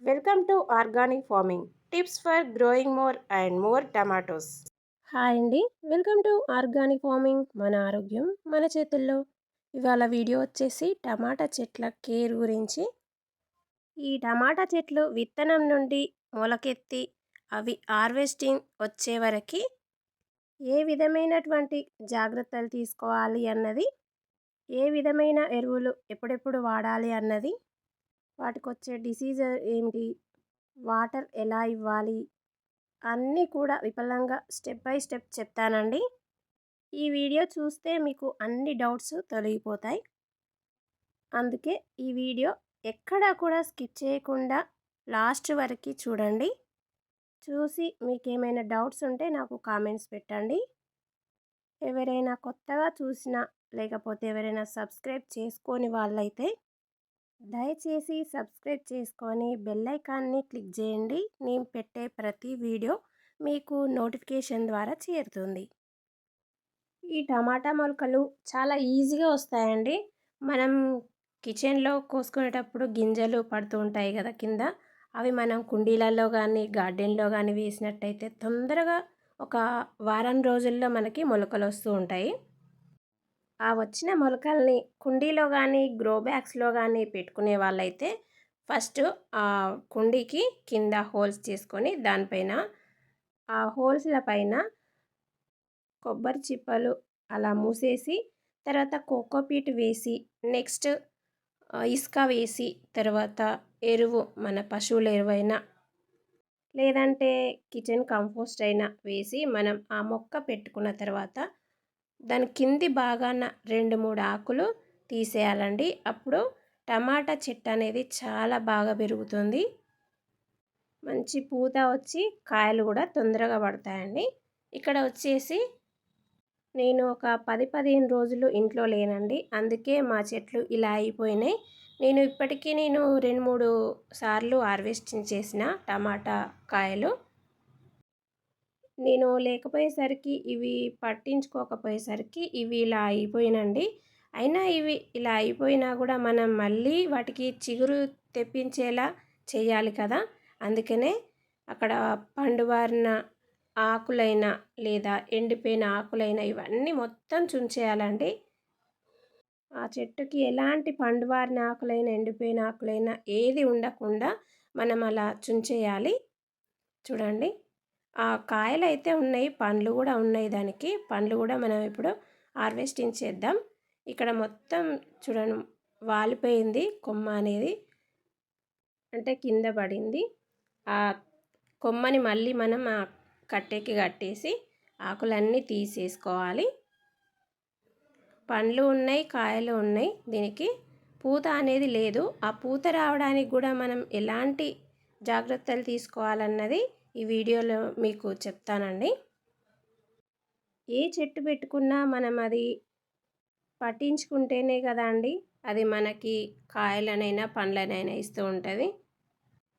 Welcome to organic farming tips for growing more and more tomatoes hi అండి. Welcome to organic farming మన ఆరోగ్యం మన చేతుల్లో. ఇవాళ వీడియో వచ్చేసి టమాటా చెట్ల కేర్ గురించి. ఈ టమాటా చెట్లు విత్తనం నుండి మొలకెత్తి అవి హార్వెస్టింగ్ వచ్చే వరకు ఏ విధమైనటువంటి జాగ్రత్తలు తీసుకోవాలి అన్నది ఏ విధమైన ఎరువులు ఎప్పుడెప్పుడు వాడాలి అన్నది వాటికి వచ్చే డిసీజ్ ఏమిటి? వాటర్ ఎలా ఇవ్వాలి? అన్నీ కూడా విఫలంగా స్టెప్ బై స్టెప్ చెప్తానండి. ఈ వీడియో చూస్తే మీకు అన్ని డౌట్స్ తొలగిపోతాయి. అందుకే ఈ వీడియో ఎక్కడా కూడా స్కిప్ చేయకుండా లాస్ట్ వరకు చూడండి. చూసి మీకు ఏమైనా డౌట్స్ ఉంటే నాకు కామెంట్స్ పెట్టండి. ఎవరైనా కొత్తగా చూసినా లేకపోతే ఎవరైనా సబ్స్క్రైబ్ చేసుకొని వాళ్ళైతే దయచేసి సబ్స్క్రైబ్ చేసుకొని బెల్ ఐకాన్ని క్లిక్ చేయండి. నేను పెట్టే ప్రతి వీడియో మీకు నోటిఫికేషన్ ద్వారా చేరుతుంది. ఈ టమాటా మొలకలు చాలా ఈజీగా వస్తాయండి. మనం కిచెన్లో కోసుకునేటప్పుడు గింజలు పడుతూ ఉంటాయి కదా కింద. అవి మనం కుండీలలో కానీ గార్డెన్లో కానీ వేసినట్టయితే తొందరగా ఒక వారం రోజుల్లో మనకి మొలకలు వస్తూ ఉంటాయి. ఆ వచ్చిన మొలకల్ని కుండీలో కానీ గ్రో బ్యాగ్స్లో కానీ పెట్టుకునే వాళ్ళైతే ఫస్ట్ ఆ కుండీకి కింద హోల్స్ చేసుకొని దానిపైన ఆ హోల్స్ల పైన కొబ్బరి చిప్పలు అలా మూసేసి తర్వాత కోకోపీట్ వేసి నెక్స్ట్ ఇసుక వేసి తర్వాత ఎరువు మన పశువుల ఎరువైనా లేదంటే కిచెన్ కంపోస్ట్ అయినా వేసి మనం ఆ మొక్క పెట్టుకున్న తర్వాత దాని కింది భాగాన రెండు మూడు ఆకులు తీసేయాలండి. అప్పుడు టమాటా చెట్టు అనేది చాలా బాగా పెరుగుతుంది. మంచి పూత వచ్చి కాయలు కూడా తొందరగా పడతాయండి. ఇక్కడ వచ్చేసి నేను ఒక పది పదిహేను రోజులు ఇంట్లో లేనండి. అందుకే మా చెట్లు ఇలా అయిపోయినాయి. నేను ఇప్పటికీ నేను రెండు మూడు సార్లు హార్వెస్టింగ్ చేసిన టమాటా కాయలు. నేను లేకపోయేసరికి ఇవి పట్టించుకోకపోయేసరికి ఇవి ఇలా అయిపోయినండి. అయినా ఇవి ఇలా అయిపోయినా కూడా మనం మళ్ళీ వాటికి చిగురు తెప్పించేలా చేయాలి కదా! అందుకనే అక్కడ పండువారిన ఆకులైనా లేదా ఎండిపోయిన ఆకులైన ఇవన్నీ మొత్తం చుంచేయాలండి. ఆ చెట్టుకి ఎలాంటి పండువారిన ఆకులైన ఎండిపోయిన ఆకులైనా ఏది ఉండకుండా మనం అలా చుంచేయాలి. చూడండి. కాయలు అయితే ఉన్నాయి పండ్లు కూడా ఉన్నాయి దానికి. పండ్లు కూడా మనం ఇప్పుడు హార్వెస్టింగ్ చేద్దాం. ఇక్కడ మొత్తం చూడండి వాలిపోయింది కొమ్మ అనేది. అంటే కింద పడింది. ఆ కొమ్మని మళ్ళీ మనం ఆ కట్టెకి కట్టేసి ఆకులన్నీ తీసేసుకోవాలి. పండ్లు ఉన్నాయి కాయలు ఉన్నాయి దీనికి. పూత అనేది లేదు. ఆ పూత రావడానికి కూడా మనం ఎలాంటి జాగ్రత్తలు తీసుకోవాలన్నది ఈ వీడియోలో మీకు చెప్తానండి. ఏ చెట్టు పెట్టుకున్నా మనం అది పట్టించుకుంటేనే కదా అండి అది మనకి కాయలనైనా పండ్లనైనా ఇస్తూ ఉంటుంది.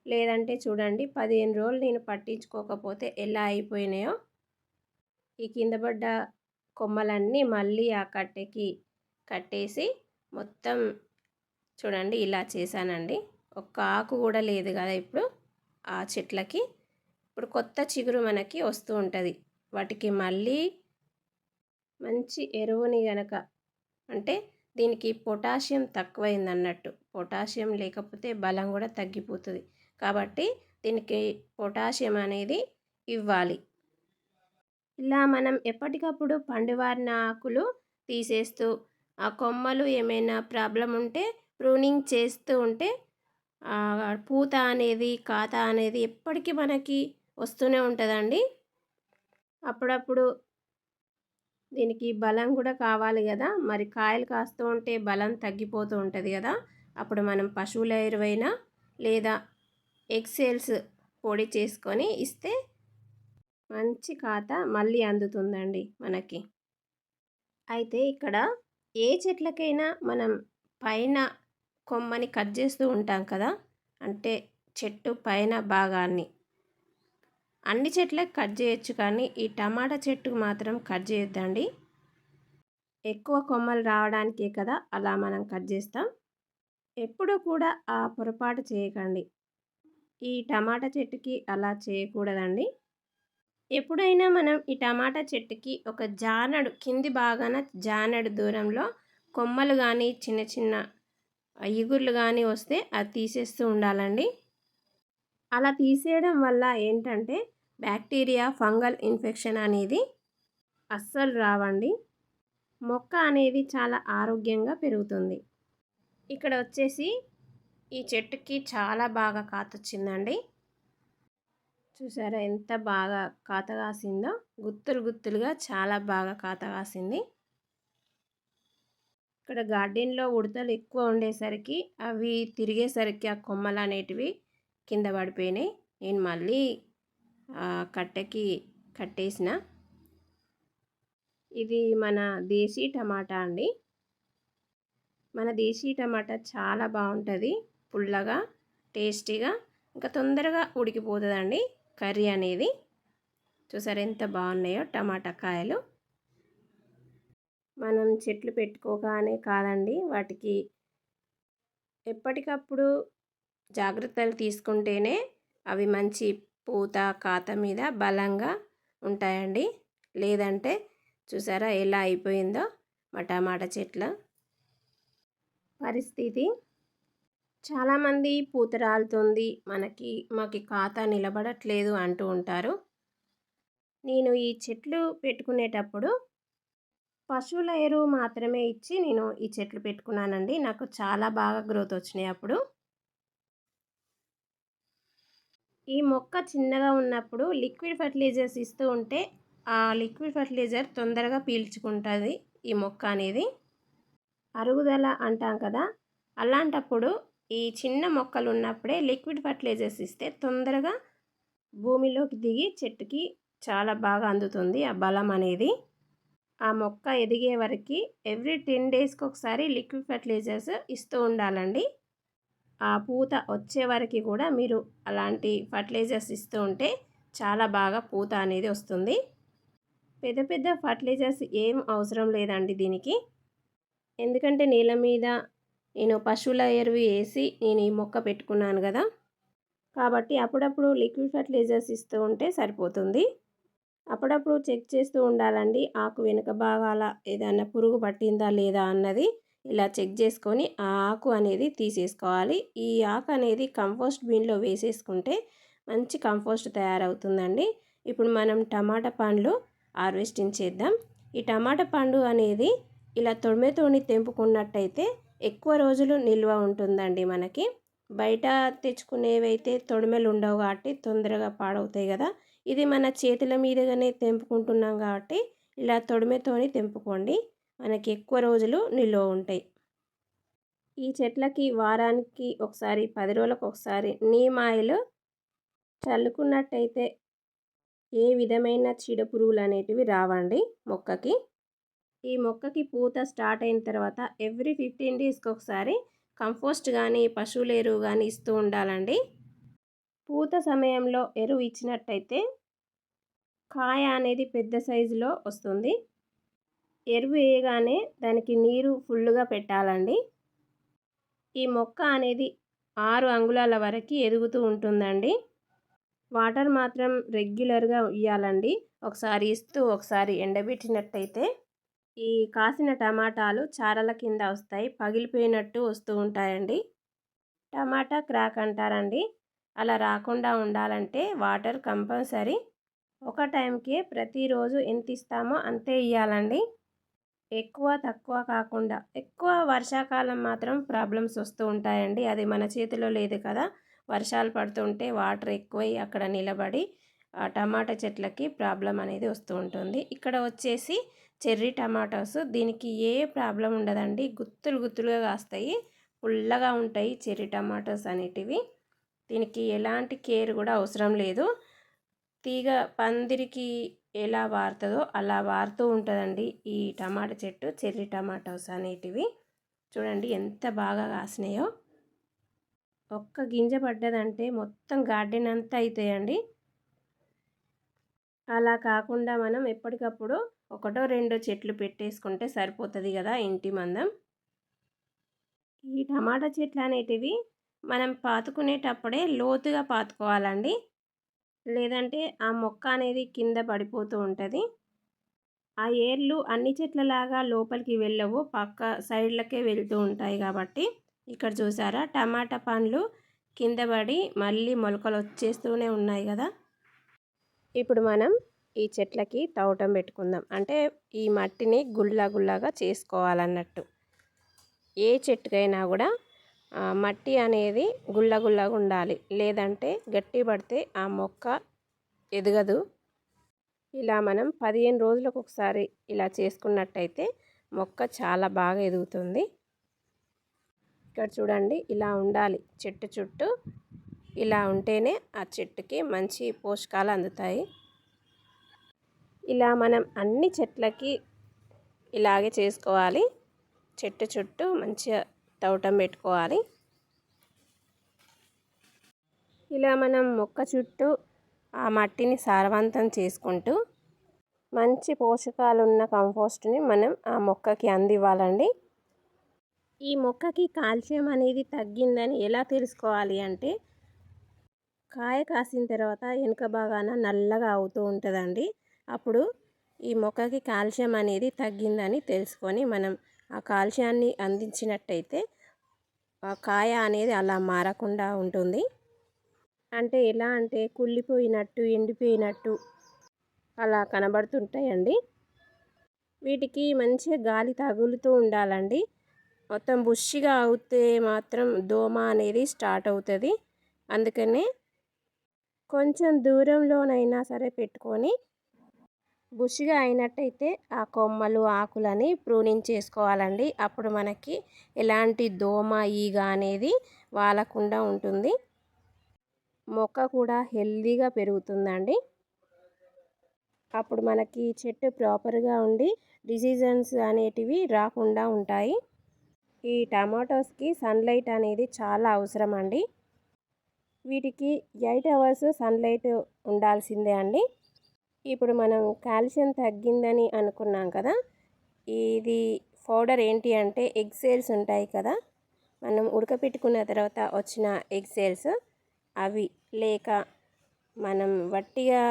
లేదంటే చూడండి పదిహేను రోజులు నేను పట్టించుకోకపోతే ఎలా అయిపోయినాయో. ఈ కింద పడ్డ కొమ్మలన్నీ మళ్ళీ ఆ కట్టెకి కట్టేసి మొత్తం చూడండి ఇలా చేశానండి. ఒక్క ఆకు కూడా లేదు కదా ఇప్పుడు ఆ చెట్లకి. ఇప్పుడు కొత్త చిగురు మనకి వస్తూ ఉంటుంది. వాటికి మళ్ళీ మంచి ఎరువుని గనక అంటే దీనికి పొటాషియం తక్కువైంది అన్నట్టు పొటాషియం లేకపోతే బలం కూడా తగ్గిపోతుంది. కాబట్టి దీనికి పొటాషియం అనేది ఇవ్వాలి. ఇలా మనం ఎప్పటికప్పుడు పండువారిన ఆకులు తీసేస్తూ ఆ కొమ్మలు ఏమైనా ప్రాబ్లం ఉంటే ప్రూనింగ్ చేస్తూ ఉంటే పూత అనేది కాత అనేది ఎప్పటికీ మనకి వస్తూనే ఉంటుందండి. అప్పుడప్పుడు దీనికి బలం కూడా కావాలి కదా. మరి కాయలు కాస్తూ ఉంటే బలం తగ్గిపోతూ ఉంటుంది కదా. అప్పుడు మనం పశువుల ఎరువైనా లేదా ఎక్సెల్స్ పొడి చేసుకొని ఇస్తే మంచి ఖాత మళ్ళీ అందుతుందండి మనకి. అయితే ఇక్కడ ఏ చెట్లకైనా మనం పైన కొమ్మని కట్ చేస్తూ ఉంటాం కదా. అంటే చెట్టు పైన భాగాన్ని అన్ని చెట్లకు కట్ చేయొచ్చు కానీ ఈ టమాటా చెట్టుకు మాత్రం కట్ చేయొద్దండి. ఎక్కువ కొమ్మలు రావడానికే కదా అలా మనం కట్ చేస్తాం. ఎప్పుడు కూడా ఆ పొరపాటు చేయకండి. ఈ టమాటా చెట్టుకి అలా చేయకూడదండి. ఎప్పుడైనా మనం ఈ టమాటా చెట్టుకి ఒక జానడు కింది బాగాన జానడు దూరంలో కొమ్మలు కానీ చిన్న చిన్న ఇగుర్లు కానీ వస్తే అది తీసేస్తూ ఉండాలండి. అలా తీసేయడం వల్ల ఏంటంటే బ్యాక్టీరియా ఫంగల్ ఇన్ఫెక్షన్ అనేది అస్సలు రావండి. మొక్క అనేది చాలా ఆరోగ్యంగా పెరుగుతుంది. ఇక్కడ వచ్చేసి ఈ చెట్టుకి చాలా బాగా కాతొచ్చిందండి చూసారా ఎంత బాగా కాత కాసిందో? గుత్తులు గుత్తులుగా చాలా బాగా కాత కాసింది. ఇక్కడ గార్డెన్లో ఉడతలు ఎక్కువ ఉండేసరికి అవి తిరిగేసరికి ఆ కొమ్మలు అనేటివి కింద పడిపోయినాయి. నేను మళ్ళీ కట్టెకి కట్టేసిన. ఇది మన దేశీ టమాటా అండి. మన దేశీ టమాటా చాలా బాగుంటుంది. పుల్లగా టేస్టీగా ఇంకా తొందరగా ఉడికిపోతుందండి కర్రీ అనేది. చూసారు ఎంత బాగున్నాయో టమాటా కాయలు. మనం చెట్లు పెట్టుకోగానే కాదండి వాటికి ఎప్పటికప్పుడు జాగ్రత్తలు తీసుకుంటేనే అవి మంచి పూత కాత మీద బలంగా ఉంటాయండి. లేదంటే చూసారా ఎలా అయిపోయిందో మా టమాటా చెట్ల పరిస్థితి. చాలామంది పూత రాలుతుంది మనకి మాకు ఖాతా నిలబడట్లేదు అంటూ ఉంటారు. నేను ఈ చెట్లు పెట్టుకునేటప్పుడు పశువుల ఎరువు మాత్రమే ఇచ్చి నేను ఈ చెట్లు పెట్టుకున్నానండి. నాకు చాలా బాగా గ్రోత్ వచ్చినాయి అప్పుడు. ఈ మొక్క చిన్నగా ఉన్నప్పుడు లిక్విడ్ ఫర్టిలైజర్స్ ఇస్తూ ఉంటే ఆ లిక్విడ్ ఫర్టిలైజర్ తొందరగా పీల్చుకుంటుంది ఈ మొక్క అనేది. అరుగుదల అంటాం కదా అలాంటప్పుడు ఈ చిన్న మొక్కలు ఉన్నప్పుడే లిక్విడ్ ఫర్టిలైజర్స్ ఇస్తే తొందరగా భూమిలోకి దిగి చెట్టుకి చాలా బాగా అందుతుంది ఆ బలం అనేది. ఆ మొక్క ఎదిగే వరకు ఎవ్రీ టెన్ డేస్కి ఒకసారి లిక్విడ్ ఫర్టిలైజర్స్ ఇస్తూ ఉండాలండి. ఆ పూత వచ్చే వరకు కూడా మీరు అలాంటి ఫర్టిలైజర్స్ ఇస్తూ ఉంటే చాలా బాగా పూత అనేది వస్తుంది. పెద్ద పెద్ద ఫర్టిలైజర్స్ ఏం అవసరం లేదండి దీనికి. ఎందుకంటే నేల మీద నేను పశువుల ఎరువు వేసి నేను ఈ మొక్క పెట్టుకున్నాను కదా. కాబట్టి అప్పుడప్పుడు లిక్విడ్ ఫర్టిలైజర్స్ ఇస్తూ ఉంటే సరిపోతుంది. అప్పుడప్పుడు చెక్ చేస్తూ ఉండాలండి ఆకు వెనుక భాగాల ఏదైనా పురుగు పట్టిందా లేదా అన్నది. ఇలా చెక్ చేసుకొని ఆ ఆకు అనేది తీసేసుకోవాలి. ఈ ఆకు అనేది కంపోస్ట్ బిన్లో వేసేసుకుంటే మంచి కంపోస్ట్ తయారవుతుందండి. ఇప్పుడు మనం టమాటా పండ్లు హార్వెస్టింగ్ చేద్దాం. ఈ టమాటా పండు అనేది ఇలా తొడిమెతోని తెంపుకున్నట్టయితే ఎక్కువ రోజులు నిల్వ ఉంటుందండి మనకి. బయట తెచ్చుకునేవైతే తొడిమెలు ఉండవు కాబట్టి తొందరగా పాడవుతాయి కదా. ఇది మన చేతుల మీదుగానే తెంపుకుంటున్నాం కాబట్టి ఇలా తొడిమెతోని తెంపుకోండి. మనకి ఎక్కువ రోజులు నిల్వ ఉంటాయి. ఈ చెట్లకి వారానికి ఒకసారి పది రోజులకు ఒకసారి నీమ్ ఆయిల్ చల్లుకున్నట్టయితే ఏ విధమైన చీడ పురుగులు అనేటివి రావండి మొక్కకి. ఈ మొక్కకి పూత స్టార్ట్ అయిన తర్వాత ఎవ్రీ ఫిఫ్టీన్ డేస్కి ఒకసారి కంపోస్ట్ కానీ పశువుల ఎరువు కానీ ఇస్తూ ఉండాలండి. పూత సమయంలో ఎరువు ఇచ్చినట్టయితే కాయ అనేది పెద్ద సైజులో వస్తుంది. ఎరువు వేయగానే దానికి నీరు ఫుల్గా పెట్టాలండి. ఈ మొక్క అనేది ఆరు అంగుళాల వరకు ఎదుగుతూ ఉంటుందండి. వాటర్ మాత్రం రెగ్యులర్గా ఇవ్వాలండి ఒకసారి ఇస్తూ ఒకసారి ఎండబెట్టినట్టయితే ఈ కాసిన టమాటాలు చారల కింద వస్తాయి పగిలిపోయినట్టు వస్తూ ఉంటాయండి. టమాటా క్రాక్ అంటారండి. అలా రాకుండా ఉండాలంటే వాటర్ కంపల్సరీ. ఒక టైంకే ప్రతిరోజు ఎంత ఇస్తామో అంతే ఇవ్వాలండి ఎక్కువ తక్కువ కాకుండా ఎక్కువ వర్షాకాలం మాత్రం ప్రాబ్లమ్స్ వస్తూ ఉంటాయండి. అది మన చేతిలో లేదు కదా. వర్షాలు పడుతుంటే వాటర్ ఎక్కువై అక్కడ నిలబడి టమాటా చెట్లకి ప్రాబ్లం అనేది వస్తూ ఉంటుంది. ఇక్కడ వచ్చేసి చెర్రీ టమాటోస్ దీనికి ఏ ప్రాబ్లం ఉండదండి. గుత్తులు గుత్తులుగా కాస్తాయి. పుల్లగా ఉంటాయి చెర్రీ టమాటోస్ అనేటివి. దీనికి ఎలాంటి కేర్ కూడా అవసరం లేదు. తీగ పందిరికి ఎలా వారుతుందో అలా వారుతూ ఉంటుందండి ఈ టమాటా చెట్టు చెర్రీ టమాటోస్ అనేటివి. చూడండి ఎంత బాగా కాసినాయో. ఒక్క గింజ పడ్డదంటే మొత్తం గార్డెన్ అంతా అవుతాయండి అలా కాకుండా మనం ఎప్పటికప్పుడు ఒకటో రెండో చెట్లు పెట్టేసుకుంటే సరిపోతుంది కదా ఇంటి మందం. ఈ టమాటా చెట్లు అనేటివి మనం పాతుకునేటప్పుడే లోతుగా పాతుకోవాలండి. లేదంటే ఆ మొక్క అనేది కింద పడిపోతూ ఉంటుంది. ఆ ఏర్లు అన్ని చెట్లలాగా లోపలికి వెళ్ళవు. పక్క సైడ్లకే వెళ్తూ ఉంటాయి కాబట్టి. ఇక్కడ చూసారా? టమాటా పండ్లు కింద పడి మళ్ళీ మొలకలు వచ్చేస్తూనే ఉన్నాయి కదా. ఇప్పుడు మనం ఈ చెట్లకి తవటం పెట్టుకుందాం. అంటే ఈ మట్టిని గుళ్ళ గుళ్ళగా చేసుకోవాలన్నట్టు. ఏ చెట్టుకైనా కూడా మట్టి అనేది గుల్లగుల్లగా ఉండాలి. లేదంటే గట్టి పడితే ఆ మొక్క ఎదగదు. ఇలా మనం పదిహేను రోజులకు ఒకసారి ఇలా చేసుకున్నట్టయితే మొక్క చాలా బాగా ఎదుగుతుంది. ఇక్కడ చూడండి ఇలా ఉండాలి. చెట్టు చుట్టూ ఇలా ఉంటేనే ఆ చెట్టుకి మంచి పోషకాలు అందుతాయి. ఇలా మనం అన్ని చెట్లకి ఇలాగే చేసుకోవాలి. చెట్టు చుట్టూ మంచిగా తవ్వటం పెట్టుకోవాలి. ఇలా మనం మొక్క చుట్టూ ఆ మట్టిని సారవంతం చేసుకుంటూ మంచి పోషకాలు ఉన్న కంపోస్ట్ని మనం ఆ మొక్కకి అందివ్వాలండి. ఈ మొక్కకి కాల్షియం అనేది తగ్గిందని ఎలా తెలుసుకోవాలి అంటే కాయ కాసిన తర్వాత వెనుక భాగాన నల్లగా అవుతూ ఉంటుందండి. అప్పుడు ఈ మొక్కకి కాల్షియం అనేది తగ్గిందని తెలుసుకొని మనం ఆ కాల్షియాన్ని అందించినట్టయితే ఆ కాయ అనేది అలా మారకుండా ఉంటుంది. అంటే ఎలా అంటే కుళ్ళిపోయినట్టు ఎండిపోయినట్టు అలా కనబడుతుంటాయండి. వీటికి మంచిగా గాలి తగులుతూ ఉండాలండి. మొత్తం బుష్షిగా అవుతే మాత్రం దోమ అనేది స్టార్ట్ అవుతుంది. అందుకనే కొంచెం దూరంలోనైనా సరే పెట్టుకొని బుషిగా అయినట్టయితే ఆ కొమ్మలు ఆకులని ప్రూనింగ్ చేసుకోవాలండి. అప్పుడు మనకి ఎలాంటి దోమ ఈగ అనేది వాలకుండా ఉంటుంది. మొక్క కూడా హెల్దీగా పెరుగుతుందండి. అప్పుడు మనకి చెట్టు ప్రాపర్గా ఉండి డిసీజన్స్ అనేటివి రాకుండా ఉంటాయి. ఈ టమాటోస్కి సన్లైట్ అనేది చాలా అవసరం అండి వీటికి ఎయిట్ అవర్స్ సన్లైట్ ఉండాల్సిందే అండి. ఇప్పుడు మనం కాల్షియం తగ్గిందని అనుకున్నాం కదా ఇది పౌడర్ ఏంటి అంటే ఎగ్ సేల్స్ ఉంటాయి కదా మనం ఉడకపెట్టుకున్న తర్వాత వచ్చిన ఎగ్ సేల్స్ అవి లేక మనం వట్టిగా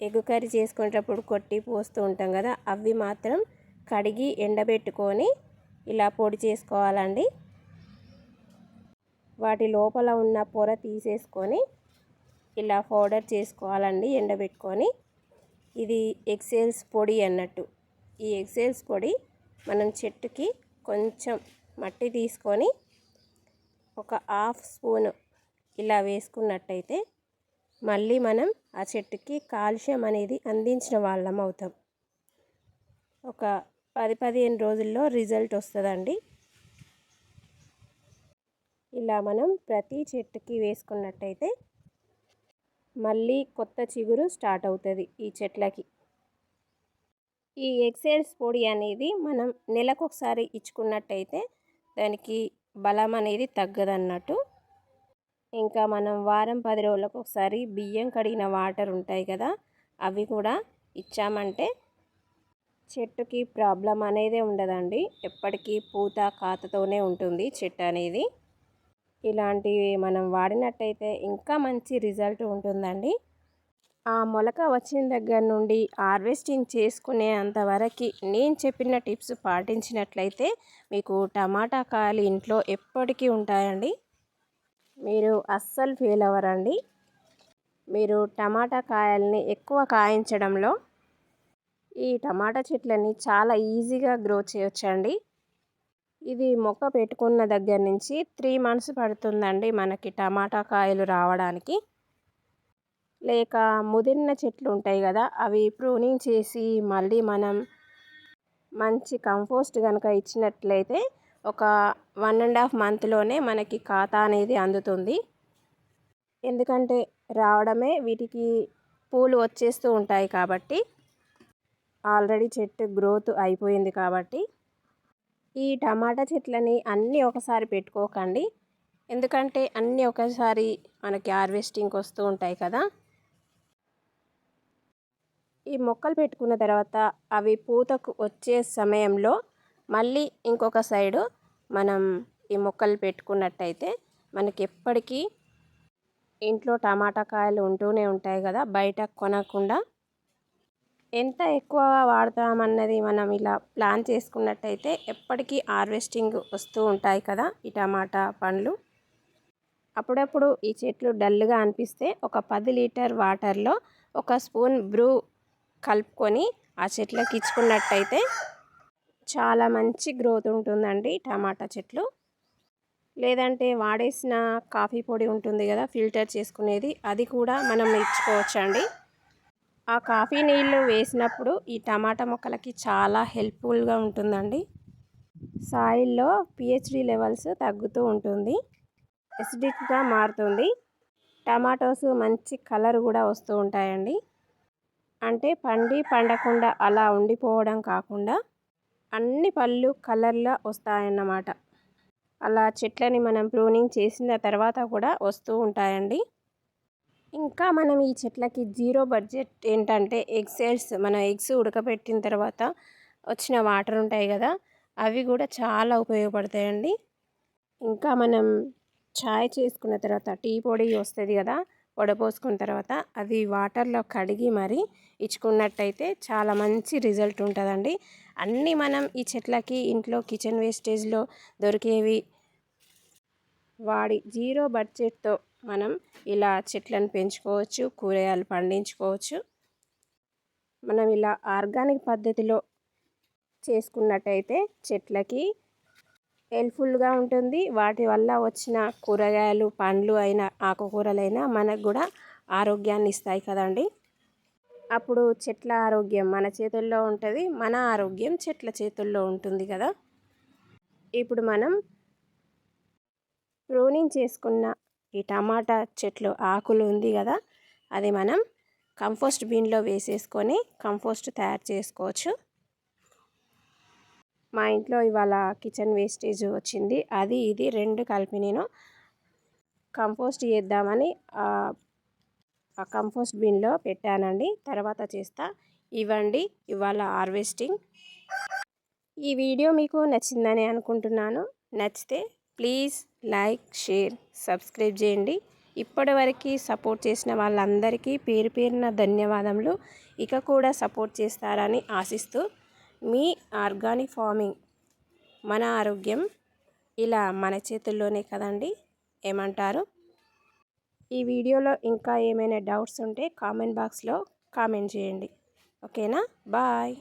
ఎగ్ కర్రీ చేసుకునేటప్పుడు కొట్టి పోస్తూ ఉంటాం కదా అవి మాత్రం కడిగి ఎండబెట్టుకొని ఇలా పొడి చేసుకోవాలండి. వాటి లోపల ఉన్న పొర తీసేసుకొని ఇలా పౌడర్ చేసుకోవాలండి ఎండబెట్టుకొని. ఇది ఎక్సేల్స్ పొడి అన్నట్టు. ఈ ఎక్సేల్స్ పొడి మనం చెట్టుకి కొంచెం మట్టి తీసుకొని ఒక హాఫ్ స్పూన్ ఇలా వేసుకున్నట్టయితే మళ్ళీ మనం ఆ చెట్టుకి కాల్షియం అనేది అందించిన వాళ్ళం అవుతాం. ఒక పది పదిహేను రోజుల్లో రిజల్ట్ వస్తుందండి. ఇలా మనం ప్రతి చెట్టుకి వేసుకున్నట్టయితే మళ్ళీ కొత్త చిగురు స్టార్ట్ అవుతుంది ఈ చెట్లకి. ఈ ఎక్సైల్స్ పొడి అనేది మనం నెలకు ఒకసారి ఇచ్చుకున్నట్టయితే దానికి బలం అనేది తగ్గదన్నట్టు. ఇంకా మనం వారం పది రోజులకు ఒకసారి బియ్యం కడిగిన వాటర్ ఉంటాయి కదా అవి కూడా ఇచ్చామంటే చెట్టుకి ప్రాబ్లం అనేది ఉండదండి. ఎప్పటికీ పూత కాతతోనే ఉంటుంది చెట్టు అనేది. ఇలాంటివి మనం వాడినట్టయితే ఇంకా మంచి రిజల్ట్ ఉంటుందండి. ఆ మొలక వచ్చిన దగ్గర నుండి హార్వెస్టింగ్ చేసుకునే అంతవరకు నేను చెప్పిన టిప్స్ పాటించినట్లయితే మీకు టమాటా కాయలు ఇంట్లో ఎప్పటికీ ఉంటాయండి. మీరు అస్సలు ఫెయిల్ అవ్వరండి. మీరు టమాటా కాయల్ని ఎక్కువ కాయించడంలో ఈ టమాటా చెట్లని చాలా ఈజీగా గ్రో చేయొచ్చండి. ఇది మొక్క పెట్టుకున్న దగ్గర నుంచి త్రీ మంత్స్ పడుతుందండి మనకి టమాటా కాయలు రావడానికి. లేక ముదిరిన చెట్లు ఉంటాయి కదా అవి ప్రూనింగ్ చేసి మళ్ళీ మనం మంచి కంపోస్ట్ కనుక ఇచ్చినట్లయితే ఒక వన్ అండ్ హాఫ్ మంత్లోనే మనకి ఖాతా అనేది అందుతుంది. ఎందుకంటే రావడమే వీటికి పూలు వచ్చేస్తూ ఉంటాయి కాబట్టి ఆల్రెడీ చెట్టు గ్రోత్ అయిపోయింది కాబట్టి ఈ టమాటా చెట్లని అన్నీ ఒకసారి పెట్టుకోకండి. ఎందుకంటే అన్నీ ఒకసారి మనకి హార్వెస్టింగ్కి వస్తూ ఉంటాయి కదా. ఈ మొక్కలు పెట్టుకున్న తర్వాత అవి పూతకు వచ్చే సమయంలో మళ్ళీ ఇంకొక సైడు మనం ఈ మొక్కలు పెట్టుకున్నట్టయితే మనకి ఎప్పటికీ ఇంట్లో టమాటా కాయలు ఉంటూనే ఉంటాయి కదా బయట కొనకుండా ఎంత ఎక్కువ వాడతామన్నది మనం ఇలా ప్లాన్ చేసుకున్నట్టయితే ఎప్పటికీ హార్వెస్టింగ్ వస్తూ ఉంటాయి కదా ఈ టమాటా పండ్లు. అప్పుడప్పుడు ఈ చెట్లు డల్గా అనిపిస్తే ఒక పది లీటర్ వాటర్లో ఒక స్పూన్ బ్రూ కలుపుకొని ఆ చెట్లకి ఇచ్చుకున్నట్టయితే చాలా మంచి గ్రోత్ ఉంటుందండి టమాటా చెట్లు. లేదంటే వాడేసిన కాఫీ పొడి ఉంటుంది కదా ఫిల్టర్ చేసుకునేది అది కూడా మనం ఇచ్చుకోవచ్చండి. ఆ కాఫీ నీళ్ళు వేసినప్పుడు ఈ టమాటా మొక్కలకి చాలా హెల్ప్ఫుల్గా ఉంటుందండి. సాయిల్లో పిహెచ్డి లెవెల్స్ తగ్గుతూ ఉంటుంది. ఎసిడిక్గా మారుతుంది. టమాటోస్ మంచి కలర్ కూడా వస్తూ ఉంటాయండి. అంటే పండి పండకుండా అలా ఉండిపోవడం కాకుండా అన్ని పళ్ళు కలర్లో వస్తాయన్నమాట. అలా చెట్లని మనం ప్రూనింగ్ చేసిన తర్వాత కూడా వస్తూ ఉంటాయండి. ఇంకా మనం ఈ చెట్లకి జీరో బడ్జెట్ ఏంటంటే ఎగ్ సెల్స్ మన ఎగ్స్ ఉడకబెట్టిన తర్వాత వచ్చిన వాటర్ ఉంటాయి కదా అవి కూడా చాలా ఉపయోగపడతాయండి. ఇంకా మనం చాయ్ చేసుకున్న తర్వాత టీ పొడి వస్తుంది కదా వడపోసుకున్న తర్వాత అది వాటర్లో కడిగి మరి ఇచ్చుకున్నట్టయితే చాలా మంచి రిజల్ట్ ఉంటుందండి. అన్నీ మనం ఈ చెట్లకి ఇంట్లో కిచెన్ వేస్టేజ్లో దొరికేవి వాడి జీరో బడ్జెట్తో మనం ఇలా చెట్లను పెంచుకోవచ్చు కూరగాయలు పండించుకోవచ్చు. మనం ఇలా ఆర్గానిక్ పద్ధతిలో చేసుకున్నట్టయితే చెట్లకి హెల్ప్ఫుల్గా ఉంటుంది. వాటి వల్ల వచ్చిన కూరగాయలు పండ్లు అయినా ఆకుకూరలైనా మనకు కూడా ఆరోగ్యాన్ని ఇస్తాయి కదండి. అప్పుడు చెట్ల ఆరోగ్యం మన చేతుల్లో ఉంటుంది మన ఆరోగ్యం చెట్ల చేతుల్లో ఉంటుంది కదా. ఇప్పుడు మనం ప్రూనింగ్ చేసుకున్న ఈ టమాటా చెట్లు ఆకులు ఉంది కదా అది మనం కంపోస్ట్ బీన్లో వేసేసుకొని కంపోస్ట్ తయారు చేసుకోవచ్చు. మా ఇంట్లో ఇవాళ కిచెన్ వేస్టేజ్ వచ్చింది. అది ఇది రెండు కలిపి నేను కంపోస్ట్ చేద్దామని ఆ కంపోస్ట్ బిన్లో పెట్టానండి. తర్వాత చేస్తా. ఇవ్వండి ఇవాళ హార్వెస్టింగ్. ఈ వీడియో మీకు నచ్చిందని అనుకుంటున్నాను. నచ్చితే ప్లీజ్ లైక్ షేర్ సబ్స్క్రైబ్ చేయండి. ఇప్పటివరకు సపోర్ట్ చేసిన వాళ్ళందరికీ పేరు పేరున ధన్యవాదములు. ఇక కూడా సపోర్ట్ చేస్తారని ఆశిస్తూ మీ ఆర్గానిక్ ఫార్మింగ్ మన ఆరోగ్యం ఇలా మన చేతుల్లోనే కదండి ఏమంటారు? ఈ వీడియోలో ఇంకా ఏమైనా డౌట్స్ ఉంటే కామెంట్ బాక్స్లో కామెంట్ చేయండి. ఓకేనా? బాయ్.